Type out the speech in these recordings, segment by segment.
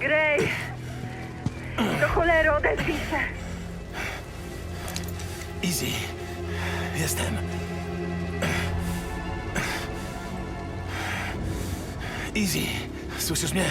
Grey! Do cholery odezwij się! Easy. Jestem. Easy. Słyszysz mnie?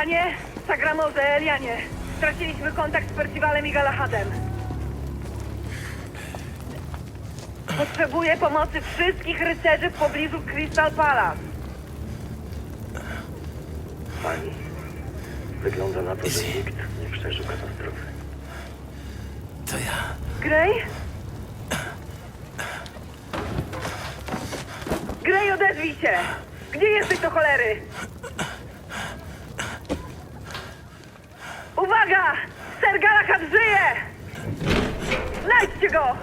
Lukanie, Sagramoze, Elianie. Straciliśmy kontakt z Percivalem i Galahadem. Potrzebuję pomocy wszystkich rycerzy w pobliżu Crystal Palace. Pani, wygląda na to, że nikt nie przeżył katastrofy. To ja. Grej? Grej, odezwij się! Gdzie jesteś do cholery? Uwaga! Ser Galahad żyje! Znajdźcie go!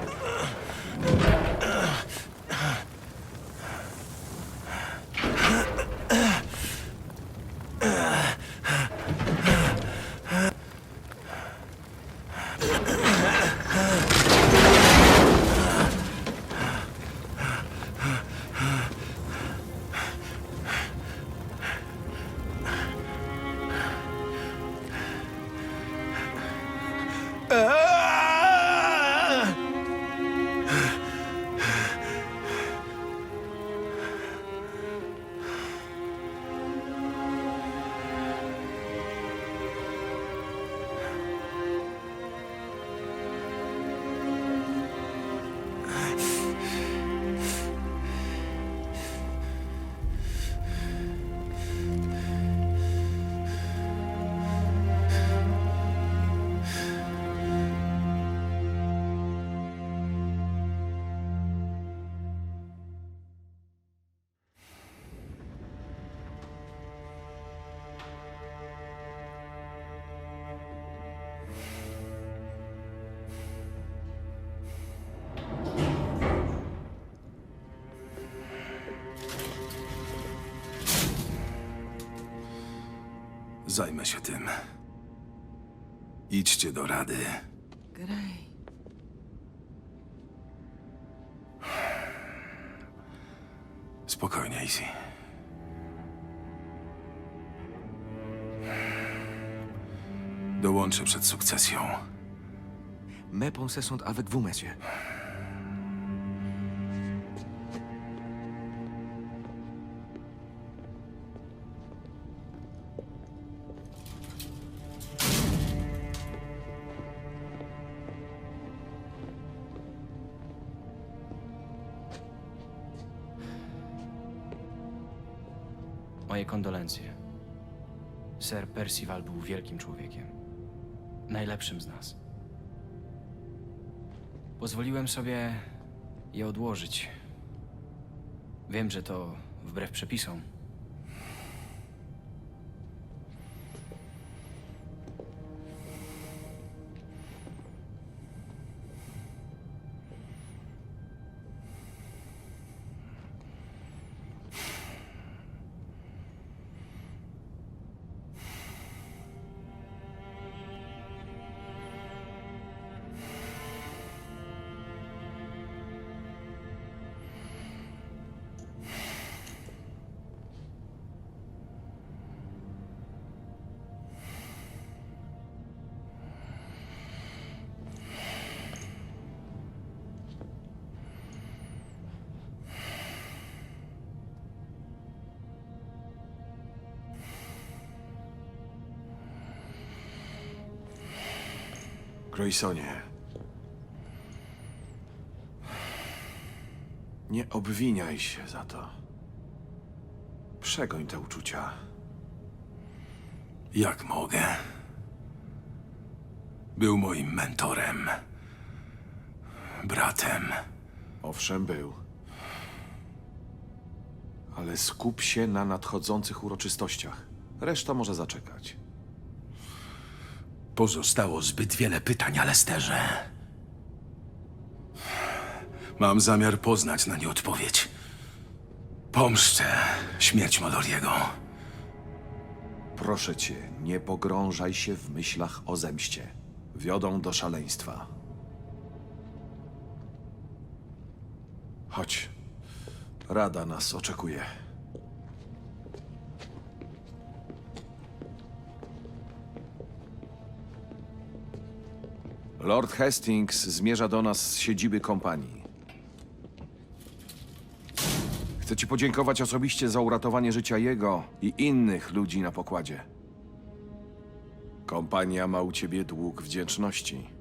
Zajmę się tym. Idźcie do rady. Grej. Spokojnie, Easy. Dołączę przed sukcesją. Mes pensées sont avec vous, monsieur. Moje kondolencje. Sir Percival był wielkim człowiekiem. Najlepszym z nas. Pozwoliłem sobie je odłożyć. Wiem, że to wbrew przepisom. Graysonie. Nie obwiniaj się za to. Przegoń te uczucia. Jak mogę? Był moim mentorem. Bratem. Owszem, był. Ale skup się na nadchodzących uroczystościach. Reszta może zaczekać. Pozostało zbyt wiele pytań, Alesterze. Mam zamiar poznać na nie odpowiedź. Pomszczę śmierć Maloriego. Proszę cię, nie pogrążaj się w myślach o zemście. Wiodą do szaleństwa. Chodź. Rada nas oczekuje. Lord Hastings zmierza do nas z siedziby kompanii. Chcę ci podziękować osobiście za uratowanie życia jego i innych ludzi na pokładzie. Kompania ma u ciebie dług wdzięczności.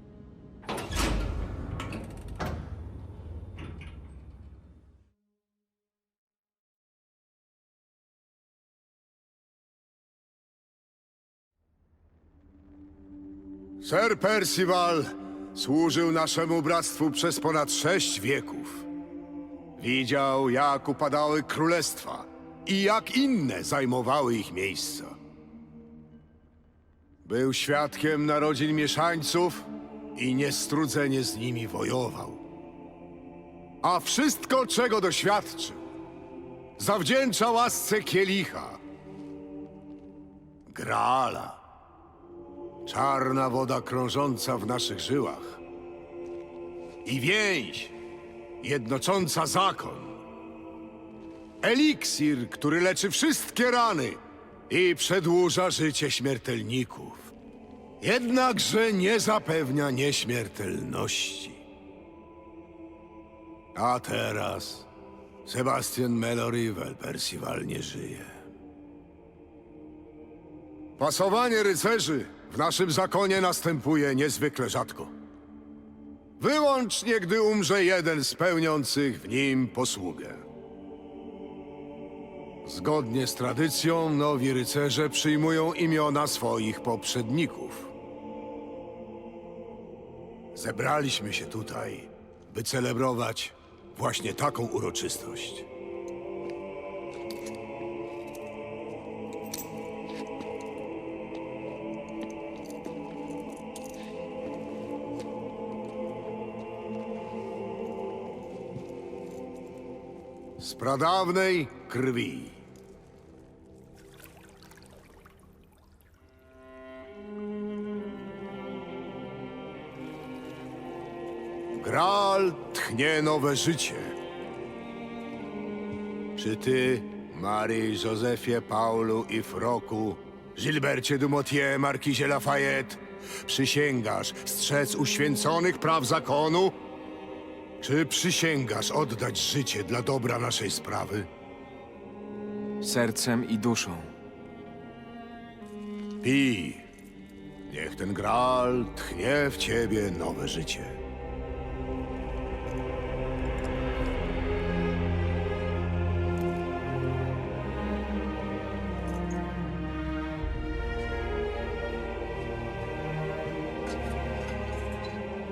Sir Percival służył naszemu bractwu przez ponad sześć wieków. Widział, jak upadały królestwa i jak inne zajmowały ich miejsca. Był świadkiem narodzin mieszańców i niestrudzenie z nimi wojował. A wszystko, czego doświadczył, zawdzięcza łasce kielicha, Graala. Czarna woda krążąca w naszych żyłach. I więź jednocząca zakon. Eliksir, który leczy wszystkie rany i przedłuża życie śmiertelników. Jednakże nie zapewnia nieśmiertelności. A teraz Sebastian Melorivel Percival nie żyje. Pasowanie rycerzy w naszym zakonie następuje niezwykle rzadko. Wyłącznie gdy umrze jeden z pełniących w nim posługę. Zgodnie z tradycją, nowi rycerze przyjmują imiona swoich poprzedników. Zebraliśmy się tutaj, by celebrować właśnie taką uroczystość. Z pradawnej krwi. Graal tchnie nowe życie. Czy ty, Marii, Józefie, Paulu i Froku, Gilbercie Dumotier, Markizie Lafayette, przysięgasz strzec uświęconych praw zakonu? Czy przysięgasz oddać życie dla dobra naszej sprawy? Sercem i duszą. Pij. Niech ten Graal tchnie w ciebie nowe życie.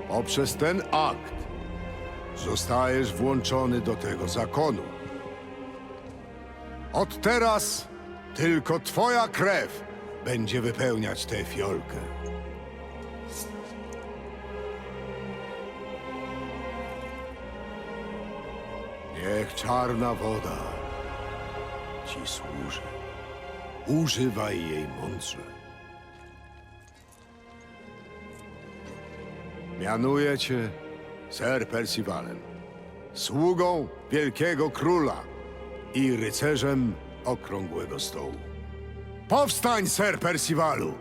Poprzez ten akt zostajesz włączony do tego zakonu. Od teraz tylko twoja krew będzie wypełniać tę fiolkę. Niech czarna woda ci służy. Używaj jej mądrze. Mianuję cię Sir Percivalem, sługą wielkiego króla i rycerzem okrągłego stołu. Powstań, Sir Percivalu,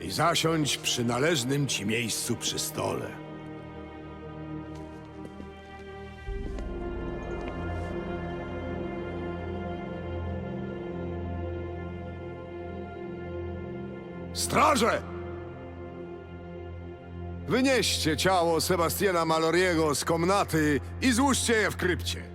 i zasiądź przy należnym ci miejscu przy stole. Straże! Wynieście ciało Sebastiana Maloriego z komnaty i złóżcie je w krypcie.